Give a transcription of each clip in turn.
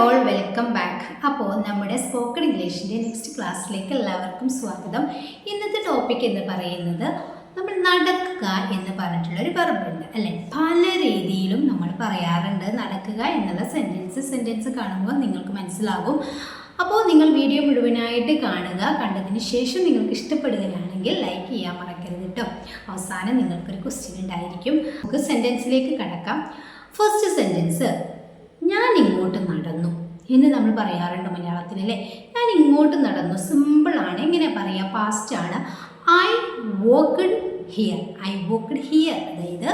All welcome back അപ്പോൾ നമ്മുടെ spoken ഇംഗ്ലീഷിന്റെ next ക്ലാസ്സിലേക്ക് എല്ലാവർക്കും സ്വാഗതം. ഇന്നത്തെ ടോപ്പിക് എന്ന് പറയുന്നത് നമ്മൾ നടക്കുക എന്ന് പറഞ്ഞിട്ടുള്ള ഒരു വെർബുണ്ട് അല്ലേ? പല രീതിയിലും നമ്മൾ പറയാറുണ്ട് നടക്കുക എന്നുള്ള സെന്റൻസ് സെന്റൻസ് കാണുമ്പോൾ നിങ്ങൾക്ക് മനസ്സിലാകും. അപ്പോൾ നിങ്ങൾ വീഡിയോ മുഴുവനായിട്ട് കാണുക. കണ്ടതിന് ശേഷം നിങ്ങൾക്ക് ഇഷ്ടപ്പെടുകയാണെങ്കിൽ ലൈക്ക് ചെയ്യാൻ മറക്കരുത് കേട്ടോ അവസാനം നിങ്ങൾക്കൊരു ക്വസ്റ്റ്യൻ ഉണ്ടായിരിക്കും. നമുക്ക് സെന്റൻസിലേക്ക് കടക്കാം. ഫസ്റ്റ് സെന്റൻസ് ഞാൻ ഇങ്ങോട്ട് നടന്നു. എന്ന് നമ്മൾ പറയാറുണ്ട് മലയാളത്തിൽ അല്ലേ ഞാൻ ഇങ്ങോട്ട് നടന്നു സിമ്പിളാണ് എങ്ങനെ പറയുക പാസ്റ്റ് ആണ്. I walked here I walked here അതായത്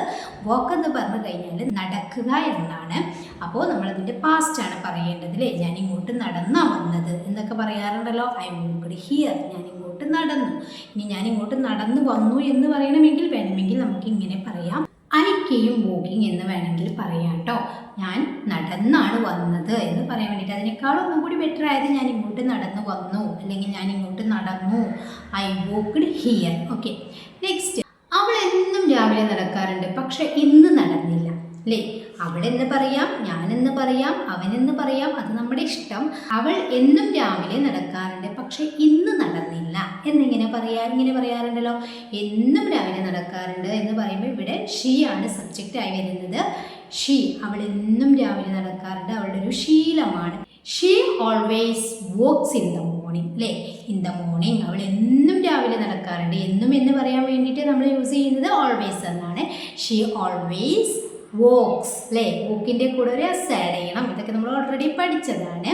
വോക്ക് എന്ന് പറഞ്ഞു കഴിഞ്ഞാൽ നടക്കുക എന്നാണ്. അപ്പോൾ നമ്മളതിന്റെ പാസ്റ്റ് ആണ് പറയേണ്ടത് അല്ലേ ഞാൻ ഇങ്ങോട്ട് നടന്നാ വന്നത് എന്നൊക്കെ പറയാറുണ്ടല്ലോ. ഐ വോക്കഡ് ഹിയർ ഞാൻ ഇങ്ങോട്ട് നടന്നു. ഇനി ഞാൻ ഇങ്ങോട്ട് നടന്നു വന്നു എന്ന് പറയണമെങ്കിൽ വേണമെങ്കിൽ നമുക്ക് ഇങ്ങനെ പറയാം. ഐ കെയും വോക്കിംഗ് എന്ന് വേണമെങ്കിൽ പറയാം കേട്ടോ ഞാൻ നടന്നാണ് വന്നത് എന്ന് പറയാൻ വേണ്ടിയിട്ട് അതിനേക്കാളും ഒന്നും കൂടി ബെറ്റർ ആയത് ഞാൻ ഇങ്ങോട്ട് നടന്നു വന്നു. അല്ലെങ്കിൽ ഞാൻ ഇങ്ങോട്ട് നടന്നു. I walked here okay next അവൾ എന്നും രാവിലെ നടക്കാറുണ്ട്. പക്ഷെ ഇന്ന് നടന്നില്ല. അല്ലേ അവളെന്ന് പറയാം ഞാനെന്ന് പറയാം അവനെന്ന് പറയാം അത് നമ്മുടെ ഇഷ്ടം. അവൾ എന്നും രാവിലെ നടക്കാറുണ്ട് പക്ഷെ ഇന്ന് നടന്നില്ല. എന്നിങ്ങനെ പറയാ ഇങ്ങനെ പറയാറുണ്ടല്ലോ. എന്നും രാവിലെ നടക്കാറുണ്ട് എന്ന് പറയുമ്പോൾ ഇവിടെ ഷീ ആണ് സബ്ജക്റ്റ് ആയി വരുന്നത്. ഷീ അവൾ എന്നും രാവിലെ നടക്കാറുണ്ട് അവളുടെ ഒരു ശീലമാണ്. She always walks in the morning അല്ലേ ഇൻ ദ മോർണിംഗ് അവൾ എന്നും രാവിലെ നടക്കാറുണ്ട്. എന്നും എന്ന് പറയാൻ വേണ്ടിയിട്ട് നമ്മൾ യൂസ് ചെയ്യുന്നത് ഓൾവേസ് എന്നാണ്. ഷീ ഓൾവേസ് വോക്സ് അല്ലേ? വോക്കിന്റെ കൂടെ ഒരു എസ് ആഡ് ചെയ്യണം. ഇതൊക്കെ നമ്മൾ ഓൾറെഡി പഠിച്ചതാണ്.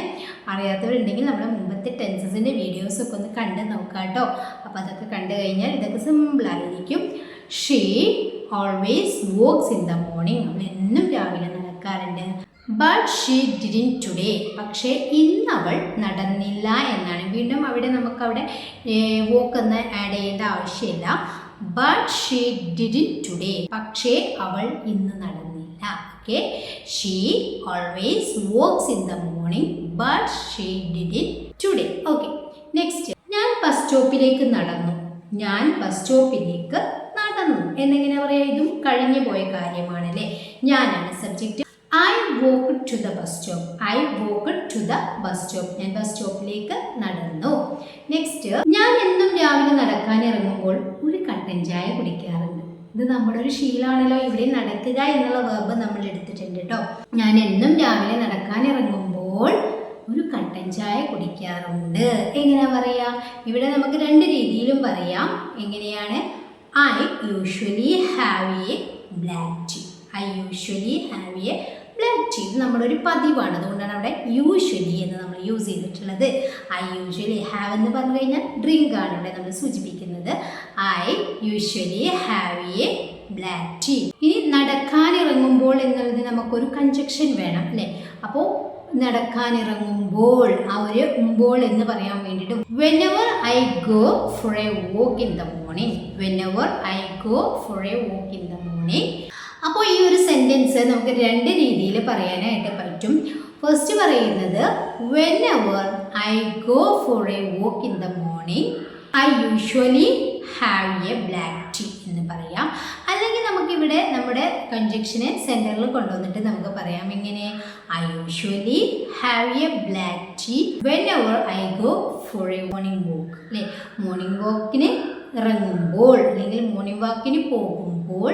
അറിയാത്തവരുണ്ടെങ്കിൽ നമ്മുടെ മുമ്പത്തെ ടെൻസസിന്റെ വീഡിയോസൊക്കെ ഒന്ന് കണ്ട് നോക്കാം കേട്ടോ അപ്പോൾ അതൊക്കെ കണ്ടു കഴിഞ്ഞാൽ ഇതൊക്കെ സിമ്പിളായിരിക്കും she always walks in the morning അവൾ എന്നും രാവിലെ നടക്കാറുണ്ട്. ബട്ട് ഷീ ഡിഡിൻ ടുഡേ പക്ഷേ ഇന്ന് അവൾ നടന്നില്ല എന്നാണ്. വീണ്ടും അവിടെ നമുക്കവിടെ വോക്ക് എന്ന് ആഡ് ചെയ്യേണ്ട ആവശ്യമില്ല. ബട്ട് ഷീ ഡിഡിൻ ടുഡേ പക്ഷേ അവൾ ഇന്ന് നടന്നില്ല okay she always walks in the morning but she it today okay next ഞാൻ ബസ് സ്റ്റോപ്പിലേക്ക് നടന്നു. ഞാൻ ബസ് സ്റ്റോപ്പിലേക്ക് നടന്നു. എന്നെങ്ങനെ പറയാ ഇതും? കഴിഞ്ഞു പോയ കാര്യമാണ് ഞാനാണ് subject I walk to the bus stop I walk to the bus stop ഞാൻ ബസ് സ്റ്റോപ്പിലേക്ക് നടന്നു. നെക്സ്റ്റ് ഞാൻ എന്നും രാവിലെ നടക്കാൻ ഇറങ്ങുമ്പോൾ ഒരു കട്ടൻ ചായ കുടിക്കാറുണ്ട്. ഇത് നമ്മുടെ ഒരു ശീലമാണല്ലോ. ഇവിടെ നടക്കുക എന്നുള്ള വേർബ് നമ്മൾ എടുത്തിട്ടുണ്ട് കേട്ടോ ഞാൻ എന്നും രാവിലെ നടക്കാൻ ഇറങ്ങുമ്പോൾ ഒരു കട്ടൻ ചായ കുടിക്കാറുണ്ട്. എങ്ങനെയാ പറയാ? ഇവിടെ നമുക്ക് രണ്ട് രീതിയിലും പറയാം. എങ്ങനെയാണ്? I usually have a black tea I usually have a black നമ്മളൊരു ഒരു പതിവാണ്. അതുകൊണ്ടാണ് അവിടെ യൂഷ്വലി എന്ന് നമ്മൾ യൂസ് ചെയ്തിട്ടുള്ളത്. ഐ യൂഷ്വലി ഹാവ് എന്ന് പറഞ്ഞു കഴിഞ്ഞാൽ ഡ്രിങ്ക് ആണ് ഇവിടെ നമ്മൾ സൂചിപ്പിക്കുന്നത്. I usually have a black tea ഇനി നടക്കാനിറങ്ങുമ്പോൾ എന്നുള്ളത് നമുക്കൊരു കൺജക്ഷൻ വേണം അല്ലേ? അപ്പോൾ നടക്കാനിറങ്ങുമ്പോൾ ആ ഒരു ഉമ്പോൾ എന്ന് പറയാൻ വേണ്ടിയിട്ട് whenever I go for a walk in the morning whenever I go for a walk in the morning അപ്പോൾ ഈ ഒരു സെന്റൻസ് നമുക്ക് രണ്ട് രീതിയിൽ പറയാനായിട്ട് പറ്റും. ഫസ്റ്റ് പറയുന്നത് whenever I go for a walk in the morning I usually have a black tea എന്ന് പറയാം. അല്ലെങ്കിൽ നമുക്കിവിടെ നമ്മുടെ കൺജക്ഷനെ സെന്ററിൽ കൊണ്ടുവന്നിട്ട് നമുക്ക് പറയാം ഇങ്ങനെ I usually have a black tea whenever I go for a morning walk അല്ലേ? മോർണിംഗ് വോക്കിന് ഇറങ്ങുമ്പോൾ അല്ലെങ്കിൽ മോർണിംഗ് വാക്കിന് പോകുമ്പോൾ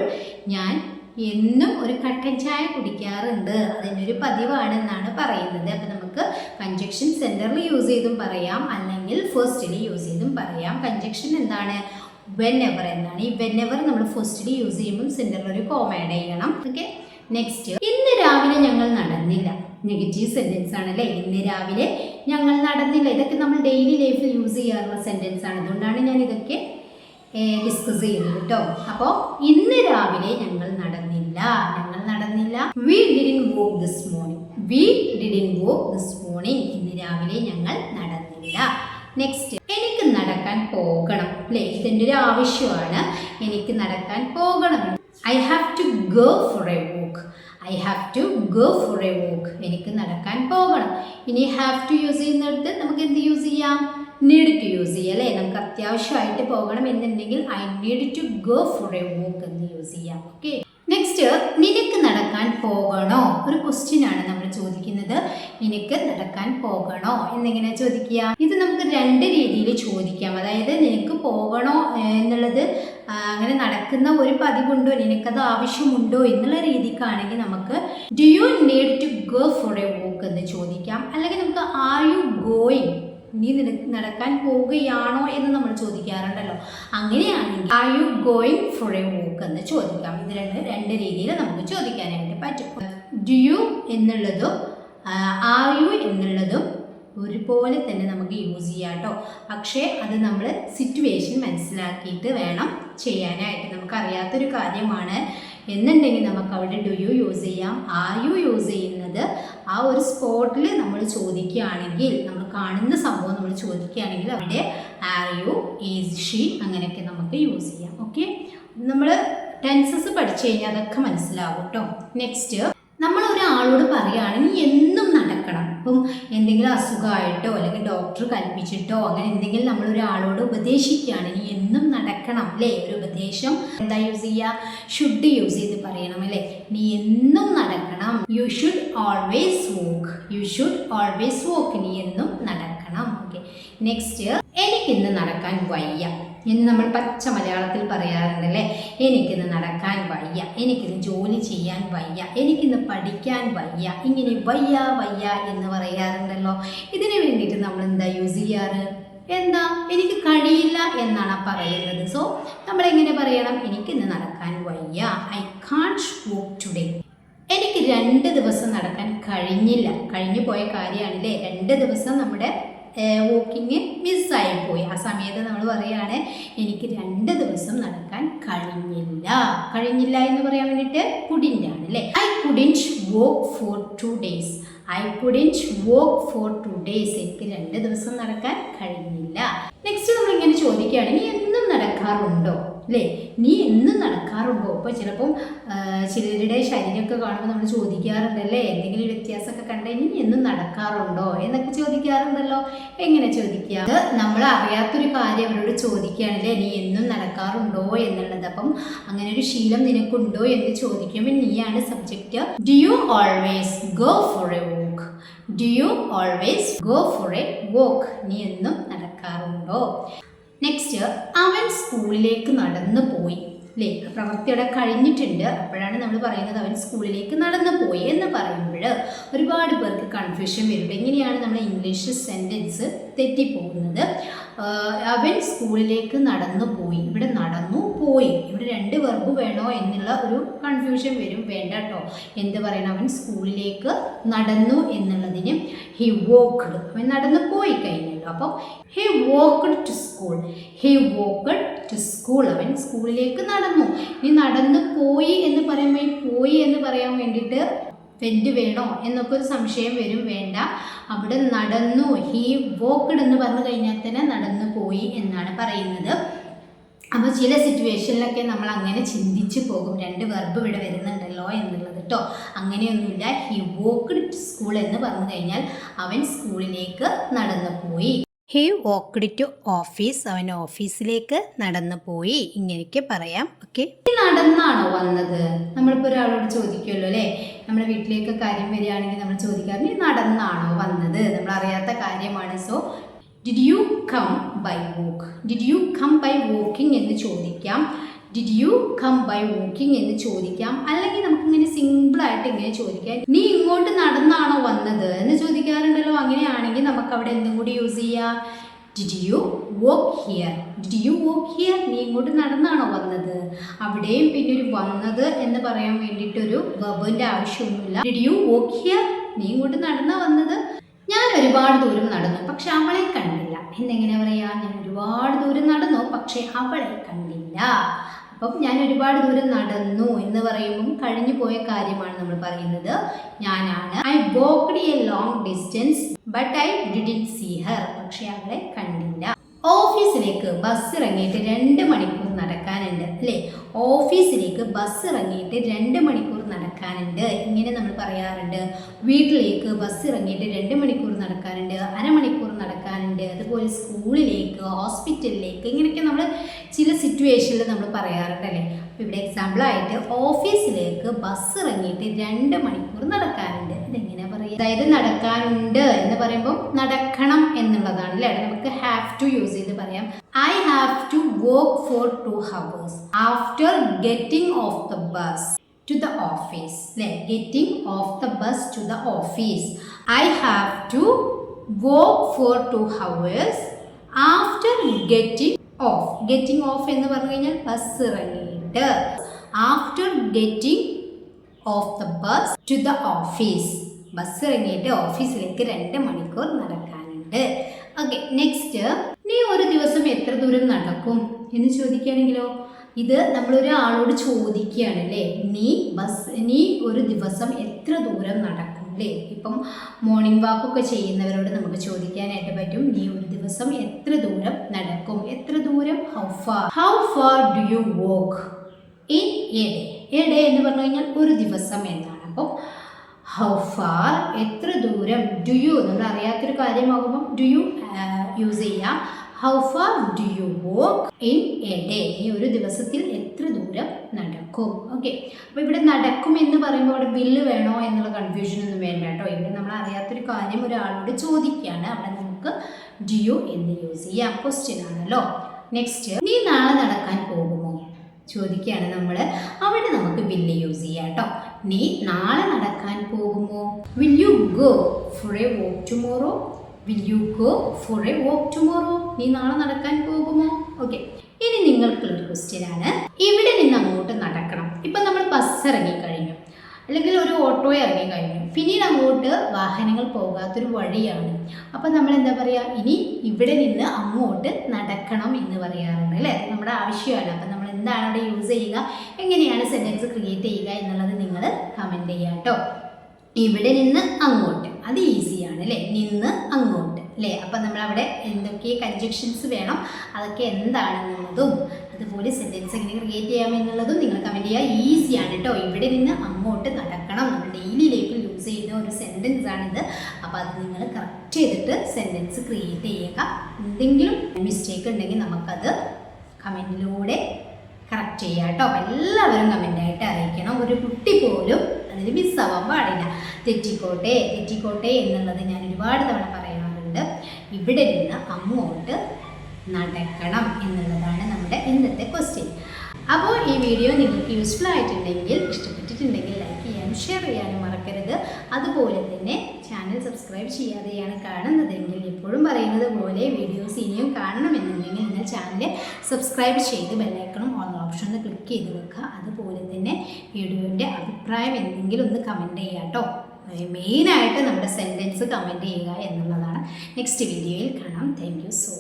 ഞാൻ എന്നും ഒരു കട്ടൻ ചായ കുടിക്കാറുണ്ട്. അതിനൊരു പതിവാണെന്നാണ് പറയുന്നത്. അപ്പം നമുക്ക് കഞ്ചക്ഷൻ സെന്ററിൽ യൂസ് ചെയ്തും പറയാം. അല്ലെങ്കിൽ ഫസ്റ്റിൽ യൂസ് ചെയ്തും പറയാം. കഞ്ചക്ഷൻ എന്താണ്? വെൻ എവർ എന്നാണ്. ഈ വെൻ എവർ നമ്മൾ ഫസ്റ്റിൽ യൂസ് ചെയ്യുമ്പോൾ സെന്ററിൽ ഒരു കോമ ആഡ് ചെയ്യണം. ഓക്കെ നെക്സ്റ്റ് ഇന്ന് രാവിലെ ഞങ്ങൾ നടന്നില്ല. നെഗറ്റീവ് സെന്റൻസ് ആണല്ലേ? ഇന്ന് രാവിലെ ഞങ്ങൾ നടന്നില്ല. ഇതൊക്കെ നമ്മൾ ഡെയിലി ലൈഫിൽ യൂസ് ചെയ്യാറുള്ള സെന്റൻസ് ആണ്. അതുകൊണ്ടാണ് ഞാൻ ഇതൊക്കെ ഡിസ്കസ് ചെയ്യുന്നത് കേട്ടോ. അപ്പോൾ ഇന്ന് രാവിലെ ഞങ്ങൾ നടന്നില്ല. ഞങ്ങൾ നടന്നില്ല. We didn't walk this morning we didn't walk this morning ഇന്ന് രാവിലെ ഞങ്ങൾ നടന്നില്ല. നെക്സ്റ്റ് എനിക്ക് നടക്കാൻ പോകണം. അല്ലേ? ഇതിന്റെ ഒരു ആവശ്യമാണ്. എനിക്ക് നടക്കാൻ പോകണം. I have to go for a walk I have to go for a walk എനിക്ക് നടക്കാൻ പോകണം. ഇനി ഹാവ് ടു യൂസ് ചെയ്യുന്നിടത്ത് നമുക്ക് എന്ത് യൂസ് ചെയ്യാം? നീഡ് ടു യൂസ് ചെയ്യുക അല്ലേ? നമുക്ക് അത്യാവശ്യമായിട്ട് പോകണം എന്നുണ്ടെങ്കിൽ I need to go for a walk എന്ന് യൂസ് ചെയ്യാം ഓക്കെ നെക്സ്റ്റ് നിനക്ക് നടക്കാൻ പോകണോ? ഒരു ക്വസ്റ്റ്യൻ ആണ് നമ്മൾ ചോദിക്കുന്നത്. നിനക്ക് നടക്കാൻ പോകണോ? എന്നിങ്ങനെ ചോദിക്കുക. ഇത് നമുക്ക് രണ്ട് രീതിയിൽ ചോദിക്കാം. അതായത് നിനക്ക് പോകണോ എന്നുള്ളത് അങ്ങനെ നടക്കുന്ന ഒരു പതിവുണ്ടോ? നിനക്കത് ആവശ്യമുണ്ടോ? എന്നുള്ള രീതിക്കാണെങ്കിൽ നമുക്ക് do you need to go for a walk എന്ന് ചോദിക്കാം. അല്ലെങ്കിൽ നമുക്ക് ആർ യു ഗോയിങ് നീ നടക്കാൻ പോവുകയാണോ എന്ന് നമ്മൾ ചോദിക്കാറുണ്ടല്ലോ. അങ്ങനെയാണെങ്കിൽ are you going for a walk എന്ന് ചോദിക്കാം. ഇത് രണ്ട് രണ്ട് രീതിയിൽ നമുക്ക് ചോദിക്കാനായിട്ട് പറ്റും. ഡു യു എന്നുള്ളതും ആർ യു എന്നുള്ളതും ഒരുപോലെ തന്നെ നമുക്ക് യൂസ് ചെയ്യാം കേട്ടോ. പക്ഷേ അത് നമ്മൾ സിറ്റുവേഷൻ മനസ്സിലാക്കിയിട്ട് വേണം ചെയ്യാനായിട്ട്. നമുക്കറിയാത്തൊരു കാര്യമാണ്. എന്നുണ്ടെങ്കിൽ നമുക്ക് അവിടെ ഡു യു യൂസ് ചെയ്യാം. ആർ യു യൂസ് ആ ഒരു സ്പോട്ടിൽ നമ്മൾ ചോദിക്കുകയാണെങ്കിൽ നമ്മൾ കാണുന്ന സംഭവം നമ്മൾ ചോദിക്കുകയാണെങ്കിൽ അവിടെ ആർ യു ഈസ് ഷീ അങ്ങനെയൊക്കെ നമുക്ക് യൂസ് ചെയ്യാം. ഓക്കെ നമ്മൾ ടെൻസസ് പഠിച്ചു കഴിഞ്ഞാൽ അതൊക്കെ മനസ്സിലാവും കേട്ടോ നെക്സ്റ്റ് നമ്മൾ ഒരാളോട് പറയുകയാണെങ്കിൽ എന്നും ഇപ്പം എന്തെങ്കിലും അസുഖമായിട്ടോ അല്ലെങ്കിൽ ഡോക്ടർ കൽപ്പിച്ചിട്ടോ അങ്ങനെ എന്തെങ്കിലും നമ്മൾ ഒരാളോട് ഉപദേശിക്കുകയാണ്. ഇനി എന്നും നടക്കണം അല്ലേ? ഒരു ഉപദേശം എന്താ യൂസ് ചെയ്യുക ഷുഡ് യൂസ് ചെയ്ത് പറയണം അല്ലേ? നീ എന്നും നടക്കണം. You should always walk you should always walk നീ എന്നും നടക്കണം. ഓക്കെ നെക്സ്റ്റ് എനിക്കിന്ന് നടക്കാൻ വയ്യ. എന്ന് നമ്മൾ പച്ച മലയാളത്തിൽ പറയാറുണ്ട് പറയാറുണ്ടല്ലേ? എനിക്കിന്ന് നടക്കാൻ വയ്യ എനിക്കിന്ന് ജോലി ചെയ്യാൻ വയ്യ എനിക്കിന്ന് പഠിക്കാൻ വയ്യ ഇങ്ങനെ വയ്യ വയ്യ എന്ന് പറയാറുണ്ടല്ലോ. ഇതിന് വേണ്ടിയിട്ട് നമ്മൾ എന്താ യൂസ് ചെയ്യാറ്? എന്താ? എനിക്ക് കഴിയില്ല എന്നാണ് പറയുന്നത്. സോ നമ്മൾ എങ്ങനെ പറയണം? എനിക്കിന്ന് നടക്കാൻ വയ്യ. ഐ കാൺട്ട് വോക്ക് ടുഡേ എനിക്ക് രണ്ട് ദിവസം നടക്കാൻ കഴിഞ്ഞില്ല. കഴിഞ്ഞു പോയ കാര്യമാണല്ലേ? രണ്ട് ദിവസം നമ്മുടെ വോക്കിങ് മിസ്സായി പോയി ആ സമയത്ത് നമ്മൾ പറയുകയാണ് എനിക്ക് രണ്ട് ദിവസം നടക്കാൻ കഴിഞ്ഞില്ല. കഴിഞ്ഞില്ല എന്ന് പറയാൻ വേണ്ടിയിട്ട് കുടിന്റാണ് അല്ലേ I couldn't walk for two days I couldn't walk for two days എനിക്ക് രണ്ട് ദിവസം നടക്കാൻ കഴിഞ്ഞില്ല. നെക്സ്റ്റ് നമ്മൾ ഇങ്ങനെ ചോദിക്കുകയാണ് നീ എന്നും നടക്കാറുണ്ടോ? അല്ലേ നീ എന്നും നടക്കാറുണ്ടോ? ഇപ്പോൾ ചിലപ്പം ചിലരുടെ ശരീരമൊക്കെ കാണുമ്പോൾ നമ്മൾ ചോദിക്കാറുണ്ടല്ലേ എന്തെങ്കിലും വ്യത്യാസമൊക്കെ കണ്ടുകഴിഞ്ഞാൽ നീ എന്നും നടക്കാറുണ്ടോ? എന്നൊക്കെ ചോദിക്കാറുണ്ടല്ലോ. എങ്ങനെ ചോദിക്കുക? അത് നമ്മൾ അറിയാത്തൊരു കാര്യം അവരോട് ചോദിക്കുകയാണല്ലേ നീ എന്നും നടക്കാറുണ്ടോ എന്നുള്ളത്. അപ്പം അങ്ങനെ ഒരു ശീലം നിനക്കുണ്ടോ എന്ന് ചോദിക്കുമ്പോൾ നീയാണ് subject do you always go for a walk do you always go for a walk നീ എന്നും നടക്കാറുണ്ടോ? നെക്സ്റ്റ് അവൻ സ്കൂളിലേക്ക് നടന്നു പോയി. അല്ലേ പ്രവൃത്തി അവിടെ കഴിഞ്ഞിട്ടുണ്ട്. അപ്പോഴാണ് നമ്മൾ പറയുന്നത് അവൻ സ്കൂളിലേക്ക് നടന്നു പോയി എന്ന് പറയുമ്പോൾ ഒരുപാട് പേർക്ക് കൺഫ്യൂഷൻ വരും. എങ്ങനെയാണ് നമ്മുടെ ഇംഗ്ലീഷ് സെന്റൻസ് തെറ്റിപ്പോകുന്നത്? അവൻ സ്കൂളിലേക്ക് നടന്നു പോയി. ഇവിടെ നടന്നു പോയി. ഇവിടെ രണ്ട് വെർബ് വേണോ എന്നുള്ള ഒരു കൺഫ്യൂഷൻ വരും. വേണ്ട കേട്ടോ എന്ത് പറയണം? അവൻ സ്കൂളിലേക്ക് നടന്നു എന്നുള്ളതിന് ഹി വോക്ക്ഡ് അവൻ നടന്നു പോയി കഴിഞ്ഞല്ലോ അപ്പം he walked to school he walked to school അവൻ സ്കൂളിലേക്ക് നടന്നു. ഇനി നടന്നു പോയി എന്ന് പറയുമ്പോൾ പോയി എന്ന് പറയാൻ വേണ്ടിയിട്ട് വെന്റ് വേണോ എന്നൊക്കെ ഒരു സംശയം വരും വേണ്ട. അവിടെ നടന്നു. ഹീ വോക്കഡ് എന്ന് പറഞ്ഞു കഴിഞ്ഞാൽ തന്നെ നടന്നു പോയി എന്നാണ് പറയുന്നത്. അപ്പോൾ ചില സിറ്റുവേഷനിലൊക്കെ നമ്മൾ അങ്ങനെ ചിന്തിച്ചു പോകും. രണ്ട് വെർബ് ഇവിടെ വരുന്നുണ്ടല്ലോ എന്നുള്ളത് കേട്ടോ അങ്ങനെയൊന്നുമില്ല. ഹി വോക്ക്ഡ് സ്കൂൾ എന്ന് പറഞ്ഞു കഴിഞ്ഞാൽ അവൻ സ്കൂളിലേക്ക് നടന്നു പോയി. ഹി വോക്ക്ഡ് ടു ഓഫീസ് അവൻ ഓഫീസിലേക്ക് നടന്നു പോയി. ഇങ്ങനെയൊക്കെ പറയാം. ഓക്കെ നടന്നാണോ വന്നത്? നമ്മളിപ്പോൾ ഒരാളോട് ചോദിക്കുമല്ലോ അല്ലേ? നമ്മുടെ വീട്ടിലേക്ക് കാര്യം വരികയാണെങ്കിൽ നമ്മൾ ചോദിക്കാറ് നീ നടന്നാണോ വന്നത്? നമ്മൾ അറിയാത്ത കാര്യമാണ്. So did you come by walk did you come by walking എന്ന് ചോദിക്കാം. Did you come by walking എന്ന് ചോദിക്കാം. അല്ലെങ്കിൽ നമുക്കിങ്ങനെ സിമ്പിളായിട്ട് ഇങ്ങനെ ചോദിക്കാം. നീ ഇങ്ങോട്ട് നടന്നാണോ വന്നത്? നമുക്ക് അവിടെ എന്തും കൂടി യൂസ് ചെയ്യാം? Did you walk here did you walk here നീ ഇങ്ങോട്ട് നടന്നാണോ വന്നത്? അവിടെയും പിന്നെ ഒരു വന്നത് എന്ന് പറയാൻ വേണ്ടിയിട്ടൊരു ബബുവിന്റെ ആവശ്യമൊന്നുമില്ല. ഡിഡ് യു വോക്ക് ഹിയർ നീ ഇങ്ങോട്ട് നടന്നാ വന്നത്? ഞാൻ ഒരുപാട് ദൂരം നടന്നു പക്ഷെ അവളെ കണ്ടില്ല. എന്നെങ്ങനെ പറയാ? ഞാൻ ഒരുപാട് ദൂരം നടന്നു പക്ഷെ അവളെ കണ്ടില്ല. അപ്പം ഞാൻ ഒരുപാട് ദൂരം നടന്നു എന്ന് പറയുമ്പം കഴിഞ്ഞു പോയ കാര്യമാണ് നമ്മൾ പറയുന്നത്. ഞാനാണ്. I walk a long distance but I didn't see her പക്ഷെ അവളെ കണ്ടില്ല. ഓഫീസിലേക്ക് ബസ് ഇറങ്ങിയിട്ട് രണ്ട് മണിക്കൂർ നടക്കാനുണ്ട് അല്ലേ? ഓഫീസിലേക്ക് ബസ് ഇറങ്ങിയിട്ട് രണ്ട് മണിക്കൂർ നടക്കാനുണ്ട്. ഇങ്ങനെ നമ്മൾ പറയാറുണ്ട്. വീട്ടിലേക്ക് ബസ് ഇറങ്ങിയിട്ട് രണ്ട് മണിക്കൂർ നടക്കാനുണ്ട് അരമണിക്കൂർ നടക്കാനുണ്ട്. അതുപോലെ സ്കൂളിലേക്ക് ഹോസ്പിറ്റലിലേക്ക് ഇങ്ങനെയൊക്കെ നമ്മൾ ചില സിറ്റുവേഷനിൽ നമ്മൾ പറയാറുണ്ട് അല്ലേ? അപ്പോൾ ഇവിടെ എക്സാമ്പിളായിട്ട് ഓഫീസിലേക്ക് ബസ് ഇറങ്ങിയിട്ട് രണ്ട് മണിക്കൂർ നടക്കാനുണ്ട്. ഇതെങ്ങനെയാ പറയുക അതായത് നടക്കാനുണ്ട് എന്ന് പറയുമ്പോൾ നടക്കണം എന്നുള്ളതാണ് അല്ലേ? നമുക്ക് ഹാവ് ടു യൂസ് ചെയ്ത് പറയാം. I have to work for two hours after getting off the bus to the office അല്ലേ? Getting off the bus to the office I have to work for two hours after getting off getting off എന്ന് പറഞ്ഞു കഴിഞ്ഞാൽ bus ഇറങ്ങിയിട്ട്. After getting off the bus to the office bus ഇറങ്ങിയിട്ട് ഓഫീസിലേക്ക് രണ്ട് മണിക്കൂർ നടക്കാനുണ്ട്. ഓക്കെ നെക്സ്റ്റ് നീ ഒരു ദിവസം എത്ര ദൂരം നടക്കും? എന്ന് ചോദിക്കുകയാണെങ്കിലോ ഇത് നമ്മൾ നമ്മളൊരാളോട് ചോദിക്കുകയാണ് അല്ലേ? നീ ബസ് നീ ഒരു ദിവസം എത്ര ദൂരം നടക്കും അല്ലേ? ഇപ്പം മോർണിംഗ് വാക്കൊക്കെ ചെയ്യുന്നവരോട് നമുക്ക് ചോദിക്കാനായിട്ട് പറ്റും നീ ഒരു ദിവസം എത്ര ദൂരം നടക്കും? എത്ര ദൂരം? How far how far do you walk in a day a day എന്ന് പറഞ്ഞു കഴിഞ്ഞാൽ ഒരു ദിവസം എന്നാണ്. അപ്പം ഹൗ ഫാർ എത്ര ദൂരം ഡു യു നമ്മൾ അറിയാത്തൊരു കാര്യമാകുമ്പം ഡു യു യൂസ് ചെയ്യാം. How far do you walk in a day ഈ ഒരു ദിവസത്തിൽ എത്ര ദൂരം നടക്കും? ഓക്കെ അപ്പോൾ ഇവിടെ നടക്കും എന്ന് പറയുമ്പോൾ അവിടെ ബില്ല് വേണോ എന്നുള്ള കൺഫ്യൂഷൻ ഒന്നും വേണ്ട കേട്ടോ. ഇവിടെ നമ്മൾ അറിയാത്തൊരു കാര്യം ഒരാളോട് ചോദിക്കുകയാണ്. അവിടെ നമുക്ക് ഡു യു എന്ന് യൂസ് ചെയ്യാം. ക്വസ്റ്റ്യൻ ആണല്ലോ. നെക്സ്റ്റ് നീ നാളെ നടക്കാൻ പോകുമോ ചോദിക്കുകയാണ് നമ്മൾ അവിടെ നമുക്ക് വില്ല് യൂസ് ചെയ്യാം കേട്ടോ നീ നാളെ നടക്കാൻ പോകുമോ? Will you go for a walk tomorrow will you go for a walk tomorrow നീ നാളെ നടക്കാൻ പോകുമോ? ഓക്കെ ഇനി നിങ്ങൾക്കുള്ളൊരു ക്വസ്റ്റ്യൻ ആണ്. ഇവിടെ നിന്ന് അങ്ങോട്ട് നടക്കണം. ഇപ്പം നമ്മൾ ബസ് ഇറങ്ങി കഴിഞ്ഞു. അല്ലെങ്കിൽ ഒരു ഓട്ടോയെ ഇറങ്ങി കഴിഞ്ഞു. പിന്നീട് അങ്ങോട്ട് വാഹനങ്ങൾ പോകാത്തൊരു വഴിയാണ്. അപ്പം നമ്മൾ എന്താ പറയുക ഇനി ഇവിടെ നിന്ന് അങ്ങോട്ട് നടക്കണം എന്ന് പറയാറുണ്ട് അല്ലേ? നമ്മുടെ ആവശ്യമാണ്. അപ്പം നമ്മൾ എന്താണ് അവിടെ യൂസ് ചെയ്യുക? എങ്ങനെയാണ് സെന്റൻസ് ക്രിയേറ്റ് ചെയ്യുക എന്നുള്ളത് നിങ്ങൾ കമന്റ് ചെയ്യുക കേട്ടോ. ഇവിടെ നിന്ന് അങ്ങോട്ട്. അത് ഈസിയാണ് അല്ലേ നിന്ന് അങ്ങോട്ട് അല്ലേ അപ്പം നമ്മൾ അവിടെ എന്തൊക്കെ കൺജക്ഷൻസ് വേണം? അതൊക്കെ എന്താണെന്നുള്ളതും അതുപോലെ സെന്റൻസ് എങ്ങനെ ക്രിയേറ്റ് ചെയ്യാമെന്നുള്ളതും നിങ്ങൾ കമന്റ് ചെയ്യുക. ഈസിയാണ് കേട്ടോ. ഇവിടെ നിന്ന് അങ്ങോട്ട് നടക്കണം. നമ്മൾ ഡെയിലി ലൈഫിൽ യൂസ് ചെയ്യുന്ന ഒരു സെന്റൻസ് ആണിത്. അപ്പോൾ അത് നിങ്ങൾ കറക്റ്റ് ചെയ്തിട്ട് സെന്റൻസ് ക്രിയേറ്റ് ചെയ്യുക. എന്തെങ്കിലും മിസ്റ്റേക്ക് ഉണ്ടെങ്കിൽ നമുക്കത് കമന്റിലൂടെ കറക്റ്റ് ചെയ്യുക കേട്ടോ. അപ്പം എല്ലാവരും കമന്റായിട്ട് അറിയിക്കണം. ഒരു കുട്ടി പോലും അതിൽ മിസ്സാവാൻ പാടില്ല. തെറ്റിക്കോട്ടെ തെറ്റിക്കോട്ടെ എന്നുള്ളത് ഞാൻ ഒരുപാട് തവണ പറയാറുണ്ട്. ഇവിടെ നിന്ന് അങ്ങോട്ട് നടക്കണം എന്നുള്ളതാണ് നമ്മുടെ ഇന്നത്തെ ക്വസ്റ്റ്യൻ അപ്പോൾ ഈ വീഡിയോ നിങ്ങൾക്ക് യൂസ്ഫുൾ ആയിട്ടുണ്ടെങ്കിൽ ഇഷ്ടപ്പെട്ടിട്ടുണ്ടെങ്കിൽ ലൈക്ക് ചെയ്യാനും ഷെയർ ചെയ്യാനും മറക്കരുത്. അതുപോലെ തന്നെ ചാനൽ സബ്സ്ക്രൈബ് ചെയ്യാതെയാണ് കാണുന്നതെങ്കിൽ എപ്പോഴും പറയുന്നത് പോലെ വീഡിയോസ് ഇനിയും കാണണമെന്നുണ്ടെങ്കിൽ നിങ്ങൾ ചാനൽ സബ്സ്ക്രൈബ് ചെയ്ത് ബെല്ലൈക്കണം ഓൺ ഓപ്ഷൻ ഒന്ന് ക്ലിക്ക് ചെയ്ത് വെക്കുക. അതുപോലെ തന്നെ വീഡിയോന്റെ അഭിപ്രായം എന്തെങ്കിലും ഒന്ന് കമന്റ് ചെയ്യുക കേട്ടോ. മെയിനായിട്ട് നമ്മുടെ സെന്റൻസ് കമന്റ് ചെയ്യുക എന്നുള്ളതാണ്. നെക്സ്റ്റ് വീഡിയോയിൽ കാണാം. Thank so